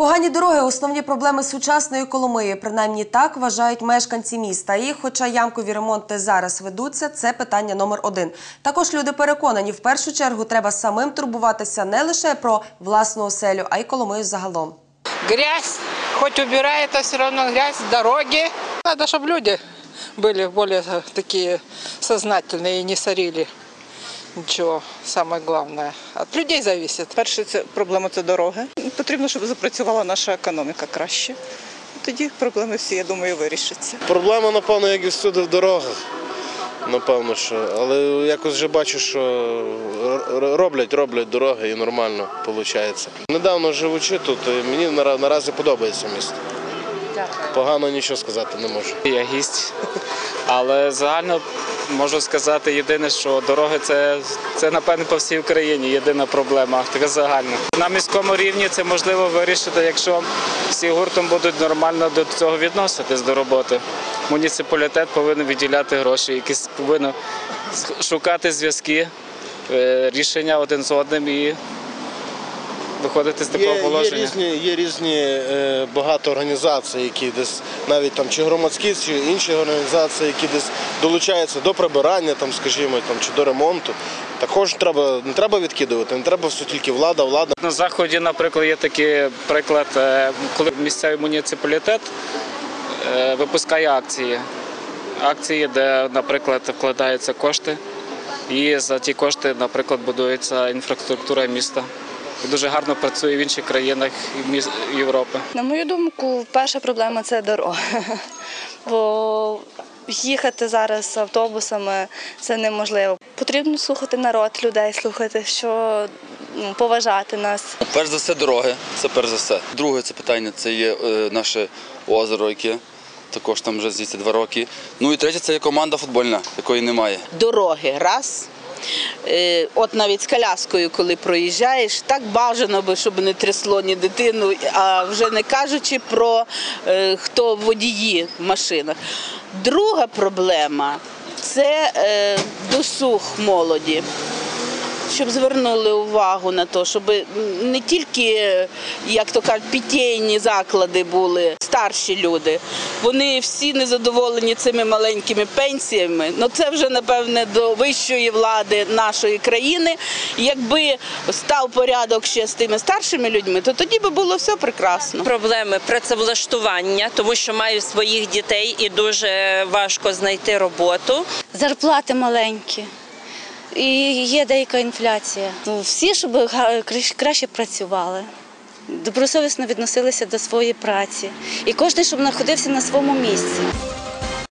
Погані дороги основні проблеми сучасної Коломиї. Принаймні так вважають мешканці міста. І, хоча ямкові ремонти зараз ведуться, це питання номер один. Також люди переконані, в першу чергу треба самим турбуватися не лише про власну оселю, а й Коломию загалом. Грязь, хоть убирай, это все равно грязь, дороги. Надо, чтобы люди были более э, такие сознательные и не сорили ничего, самое главное. От людей зависит. Перше, це проблема це дороги. Потрібно, щоб запрацювала наша економіка краще. Тоді проблеми всі, я думаю, вирішаться. Проблема, напевно, як і всюди в дорогах. Напевно, що. Але якось вже бачу, що роблять, роблять дороги і нормально виходить. Недавно живучи тут, мені наразі подобається місто. Погано нічого сказати не можу. Я гість. Але загально можу сказати єдине, що дороги це, це напевне по всій Україні єдина проблема, така загальна. На міському рівні це можливо вирішити, якщо всі гуртом будуть нормально до цього відноситись до роботи. Муніципалітет повинен виділяти гроші, якісь повинен шукати зв'язки, е, рішення один з одним і виходити з такого Є, є положення. різні, є різні е, багато організацій, які десь навіть там чи громадські, чи інші організації, які десь долучаються до прибирання, там, скажімо, там, чи до ремонту. Також треба, не треба відкидувати, не треба все тільки влада, влада. На заході, наприклад, є такий приклад, е, коли місцевий муніципалітет е, випускає акції. Акції, де, наприклад, вкладаються кошти, і за ті кошти, наприклад, будується інфраструктура міста. І дуже гарно працює в інших країнах Європи. На мою думку, перша проблема це дорога. Бо їхати зараз автобусами це неможливо. Потрібно слухати народ, людей слухати, що ну, поважати нас. Перш за все, дороги. Це перш за все. Друге це питання це є е, наше озеро, яке також там вже звідси два роки. Ну і третє це є команда футбольна, якої немає. дороги. Раз. Е, От навіть з коляскою, коли проїжджаєш, так бажано би, щоб не трясло ні дитину, а вже не кажучи про е, хто водії в машинах. Друга проблема це е, досуг молоді. Щоб звернули увагу на те, щоб не тільки, як то кажуть, питейні заклади були старші люди. Вони всі незадоволені цими маленькими пенсіями. Ну це вже напевне до вищої влади нашої країни. Якби став порядок ще з тими старшими людьми, то тоді би було все прекрасно. проблеми працевлаштування, тому що маю своїх дітей і дуже важко знайти роботу. Зарплати маленькі. І є деяка інфляція. Ну, всі, щоб краще працювали, добросовісно відносилися до своєї праці. І кожен, щоб знаходився на своєму місці.